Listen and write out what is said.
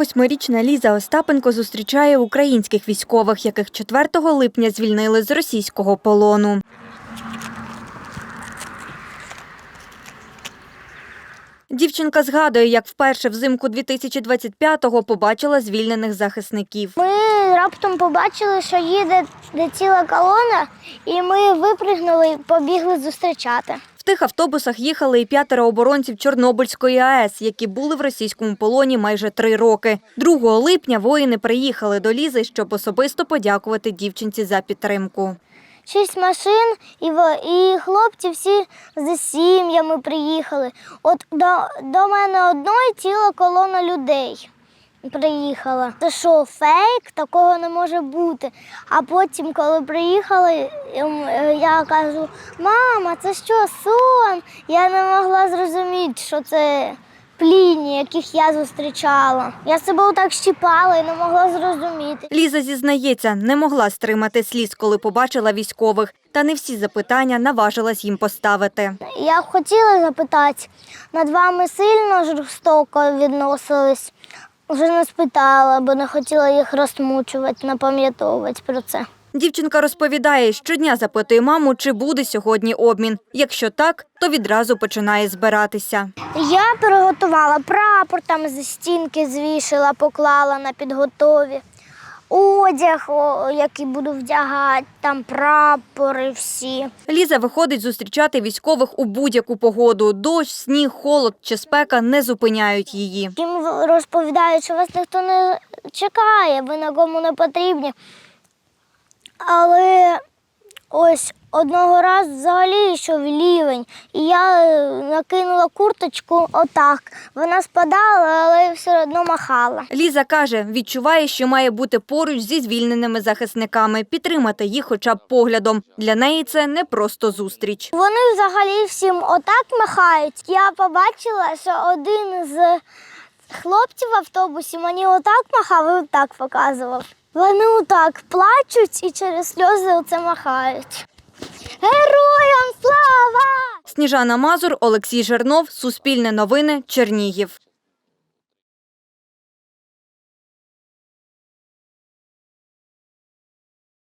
48-річна Ліза Остапенко зустрічає українських військових, яких 4 липня звільнили з російського полону. Дівчинка згадує, як вперше взимку 2025-го побачила звільнених захисників. Ми раптом побачили, що їде ціла колона, і ми випригнули і побігли зустрічати. Тих автобусах їхали і п'ятеро оборонців Чорнобильської АЕС, які були в російському полоні майже три роки. 2 липня воїни приїхали до Лізи, щоб особисто подякувати дівчинці за підтримку. Шість машин, і, і хлопці всі з сім'ями приїхали. От до, до мене одної ціла колона людей приїхала. Це що, фейк? Такого не може бути. А потім, коли приїхали, ем, е, я кажу: мама, це що, сон? Я не могла зрозуміти, що це пліні, яких я зустрічала. Я себе отак щіпала і не могла зрозуміти. Ліза зізнається, не могла стримати сліз, коли побачила військових, та не всі запитання наважилась їм поставити. Я хотіла запитати, над вами сильно жорстоко відносились? Вже не спитала, бо не хотіла їх розмучувати, напам'ятовувати про це. Дівчинка розповідає, щодня запитує маму, чи буде сьогодні обмін. Якщо так, то відразу починає збиратися. Я приготувала прапор, там зі стінки звішила, поклала на підготові. Одяг, о, який буду вдягати, там прапори всі. Ліза виходить зустрічати військових у будь-яку погоду. Дощ, сніг, холод чи спека не зупиняють її. Їм розповідають, що вас ніхто не чекає, ви на кому не потрібні. Але ось одного разу взагалі йшов лівень, і я е, накинула курточку отак. Вона спадала, але все одно махала. Ліза каже, відчуває, що має бути поруч зі звільненими захисниками, підтримати їх хоча б поглядом. Для неї це не просто зустріч. Вони взагалі всім отак махають. Я побачила, що один з хлопців в автобусі мені отак махав і отак показував. Вони отак плачуть і через сльози оце махають. Героям слава! Сніжана Мазур, Олексій Жернов, Суспільне новини, Чернігів.